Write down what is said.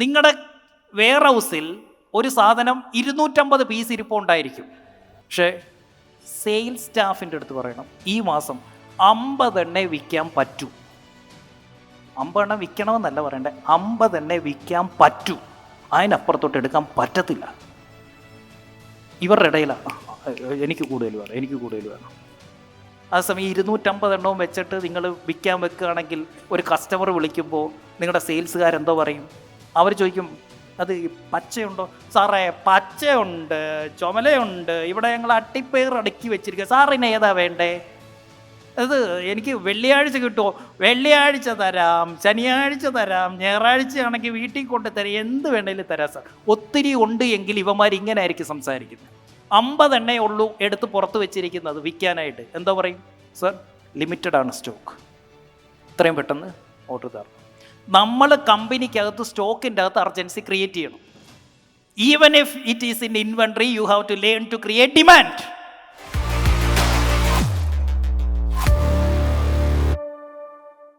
നിങ്ങളുടെ വെയർ ഹൗസിൽ ഒരു സാധനം ഇരുന്നൂറ്റമ്പത് പീസ് ഇരിപ്പുണ്ടായിരിക്കും. പക്ഷേ സെയിൽസ് സ്റ്റാഫിന്റെ അടുത്ത് പറയണം ഈ മാസം അമ്പതെണ്ണേ വിൽക്കാൻ പറ്റൂ. അമ്പതെണ്ണം വിൽക്കണമെന്നല്ല പറയണ്ടേ അമ്പതെണ്ണേ വിൽക്കാൻ പറ്റൂ. അതിനപ്പുറത്തോട്ട് എടുക്കാൻ പറ്റത്തില്ല. ഇവരുടെ ഇടയിലാണ് എനിക്ക് കൂടുതൽ വേണം എനിക്ക് കൂടുതൽ വേണം. അതേസമയം ഇരുന്നൂറ്റമ്പത് എണ്ണവും വെച്ചിട്ട് നിങ്ങൾ വിൽക്കാൻ വെക്കുകയാണെങ്കിൽ ഒരു കസ്റ്റമർ വിളിക്കുമ്പോൾ നിങ്ങളുടെ സെയിൽസുകാരെന്തോ പറയും? അവർ ചോദിക്കും അത് പച്ചയുണ്ടോ? സാറേ പച്ചയുണ്ട് ചുമലയുണ്ട്. ഇവിടെ ഞങ്ങൾ അട്ടിപ്പേർ അടുക്കി വെച്ചിരിക്കുക സാറിന് ഏതാ വേണ്ടേ? അത് എനിക്ക് വെള്ളിയാഴ്ച കിട്ടുമോ? വെള്ളിയാഴ്ച തരാം ശനിയാഴ്ച തരാം. ഞായറാഴ്ചയാണെങ്കിൽ വീട്ടിൽ കൊണ്ട് തരാം. എന്ത് വേണേലും തരാം സാർ. ഒത്തിരി ഉണ്ട് എങ്കിൽ ഇവന്മാർ ഇങ്ങനെ ആയിരിക്കും സംസാരിക്കുന്നത്. അമ്പതെണ്ണേ ഉള്ളൂ എടുത്ത് പുറത്ത് വെച്ചിരിക്കുന്നത് വിൽക്കാനായിട്ട്. എന്താ പറയും? സർ ലിമിറ്റഡ് ആണ് സ്റ്റോക്ക്. ഇത്രയും പെട്ടെന്ന് ഓർഡർ തരണം. നമ്മൾ കമ്പനിക്കകത്ത് സ്റ്റോക്കിന്റെ അകത്ത് അർജൻസി ക്രിയേറ്റ് ചെയ്യണം. Even if it is in inventory you have to learn to create demand